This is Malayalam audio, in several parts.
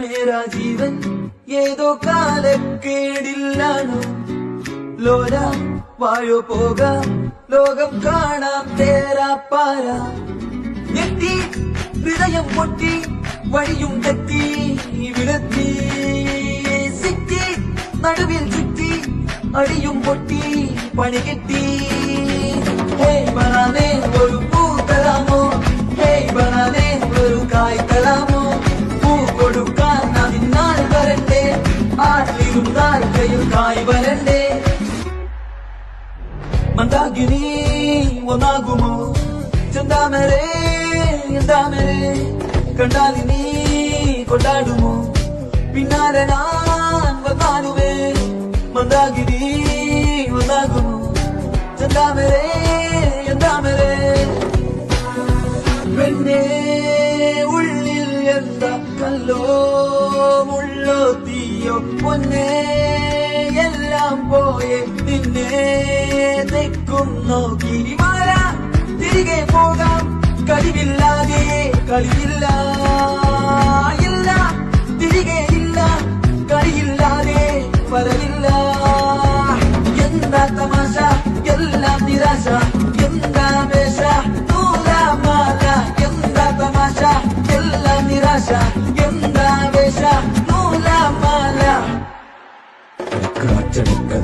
മേരാ ജീവൻ ഏതോ കാലക്കേടില്ലാണോ? ലോല വായോ പോക ലോകം കാണാം തേരാ പാര. ഞെട്ടി ഹൃദയം പൊട്ടി വഴിയും തെറ്റി വിടത്തി. സിറ്റി നടുവിൽ ചുറ്റി അടിയും പൊട്ടി പണി കിട്ടി. ഹേ ബനാനെ മന്ദാകിനി ഒന്നാകുമോ ചെന്താമരേ എന്താമരേ കണ്ടാലിനി കൊണ്ടാടുമോ പിന്നാലെ ഞാൻ വന്നാലുവേ മന്ദാകിനി ഒന്നാകുമോ ചെന്താമരേ എന്താമരേ പെണ്ണേ ഉള്ളിൽ എന്താ കല്ലോ മുള്ളോ തീയോ പൊന്നേ എല്ലാം പോയെ നിന്നെ തെക്കും നോക്കിരിമാല തിരികെ പോകാം. കഴിവില്ലാതെ കളിയില്ല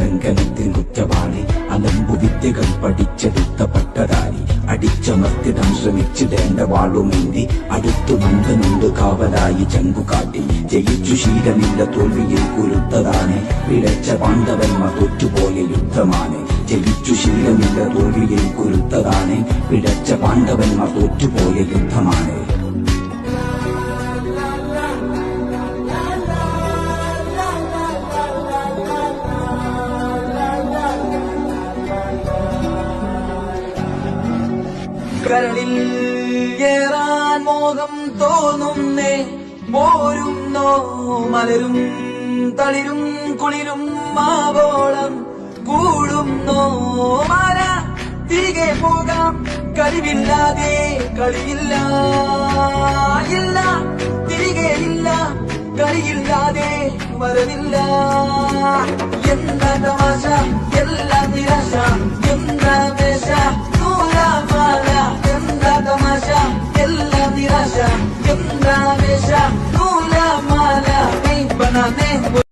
അച്ചടക്കലംഘനത്തിൻ കുറ്റവാളി അലമ്പു വിദ്യകൾ പഠിച്ചെടുത്ത പട്ടതാരി. അടിച്ചമർത്തിടാൻ ശ്രമിച്ചിടേണ്ട വാളുമേന്തി അടുത്തു നന്ദനുണ്ട് കാവലായി ചങ്കുകാട്ടി ജയിച്ചു ശീലമില്ല തോൽവിയിൽ കുരുത്തതാണ് പിഴച്ച പാണ്ഡവന്മ തോറ്റുപോയ യുദ്ധമാണ് ജയിച്ചു ശീലമില്ല തോൽവിയിൽ കുരുത്തതാണ് പിഴച്ച പാണ്ഡവന്മ തോറ്റുപോയ യുദ്ധമാണ് കരളിൽ ഏറാൻ മോഹം തോന്നുന്നേ. പോരുന്നോ മലരും തളിരും കുളിരും മാവോളം കൂടുന്നോ മര തിരികെ പോകാം. കഴിവില്ലാതെ കളിയില്ല ഇല്ല. തിരികെ ഇല്ല കളിയില്ലാതെ വരവില്ല. എന്താ തമാശ अपना नशा तू ला माला मैं बनाने